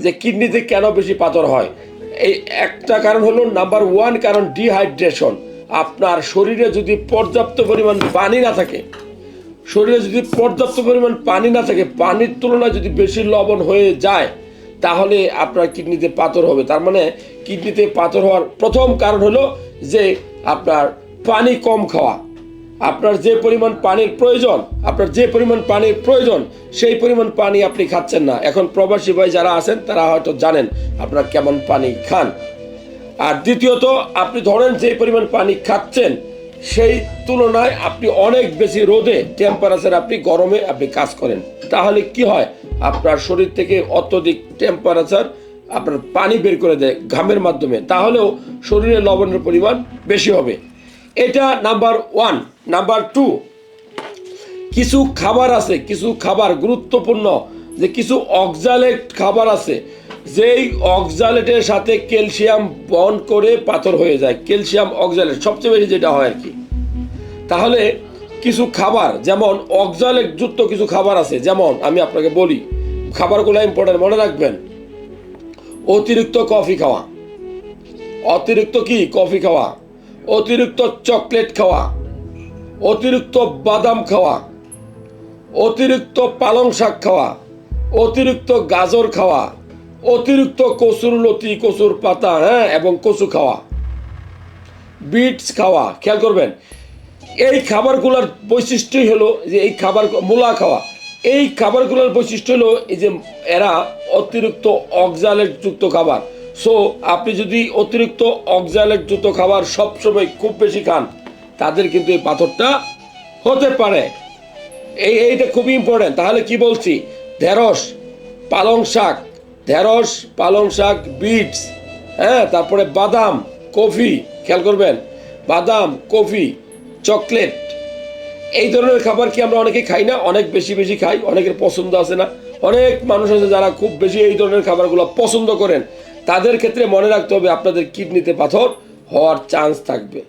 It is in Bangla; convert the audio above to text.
যে কিডনিতে কেন বেশি পাথর হয়? এই একটা কারণ হলো, নাম্বার ওয়ান কারণ ডিহাইড্রেশন। আপনার শরীরে যদি পর্যাপ্ত পরিমাণ পানি না থাকে, শরীরে যদি পর্যাপ্ত পরিমাণ পানি না থাকে, পানির তুলনায় যদি বেশি লবণ হয়ে যায়, তাহলে আপনার কিডনিতে পাথর হবে। তার মানে কিডনিতে পাথর হওয়ার প্রথম কারণ হলো যে আপনার পানি কম খাওয়া। আপনার যে পরিমাণ পানির প্রয়োজন, আপনার যে পরিমাণ পানির প্রয়োজন, সেই পরিমাণ পানি আপনি খাচ্ছেন না। এখন প্রবাসী ভাই যারা আছেন, তারা হয়তো জানেন আপনার কেমন পানি খান। আর দ্বিতীয়ত, আপনি ধরেন যে পরিমাণ পানি খাচ্ছেন, সেই তুলনায় আপনি অনেক বেশি রোদে টেম্পারেচার আপনি গরমে আপনি কাজ করেন। তাহলে কি হয়? আপনার শরীর থেকে অত্যধিক টেম্পারেচার আপনার পানি বের করে দেয় ঘামের মাধ্যমে। তাহলেও শরীরে লবণের পরিমাণ বেশি হবে। এটা নাম্বার ওয়ান। নাম্বার টু, কিছু খাবার আছে, কিছু খাবার গুরুত্বপূর্ণ, যে কিছু অক্সালেট খাবার আছে, যেই অক্সালেটের সাথে ক্যালসিয়াম বন করে পাথর হয়ে যায়, ক্যালসিয়াম অক্সালেট, সবচেয়ে বেশি যেটা হয় আর কি। তাহলে কিছু খাবার, যেমন অক্সালেট যুক্ত কিছু খাবার আছে, যেমন আমি আপনাকে বলি, খাবারগুলো ইম্পর্টেন্ট মনে রাখবেন, অতিরিক্ত কফি খাওয়া। অতিরিক্ত কি? কফি খাওয়া। অতিরিক্ত চকলেট খাওয়া, অতিরিক্ত বাদাম খাওয়া, অতিরিক্ত পালং শাক খাওয়া, অতিরিক্ত গাজর খাওয়া, অতিরিক্ত কচুর লতি, কচুর পাতা হ্যাঁ এবং কচু খাওয়া, বিটস খাওয়া, খেয়াল করবেন। এই খাবারগুলোর বৈশিষ্ট্যই হলো যে এই খাবার, মূলা খাওয়া। এই খাবারগুলোর বৈশিষ্ট্য হলো এই যে এরা অতিরিক্ত অক্সালেট যুক্ত খাবার। সো আপনি যদি অতিরিক্ত অক্সালেট যুক্ত খাবার সবসময় খুব বেশি খান, তাদের কিন্তু এই পাথরটা হতে পারে। এই, এইটা খুবই ইম্পর্টেন্ট তাহলে কি বলছি? ঢেঁড়স, পালং শাক, ঢেঁড়স, পালং শাক, বিটস হ্যাঁ তারপরে বাদাম, কফি, খেয়াল করবেন, বাদাম, কফি, চকলেট, এই ধরনের খাবার কি আমরা অনেকে খাই না? অনেক বেশি বেশি খাই, অনেকের পছন্দ আছে না। অনেক মানুষ আছে যারা খুব বেশি এই ধরনের খাবারগুলো পছন্দ করেন। তাদের ক্ষেত্রে মনে রাখতে হবে আপনাদের কিডনিতে পাথর হওয়ার চান্স থাকবে।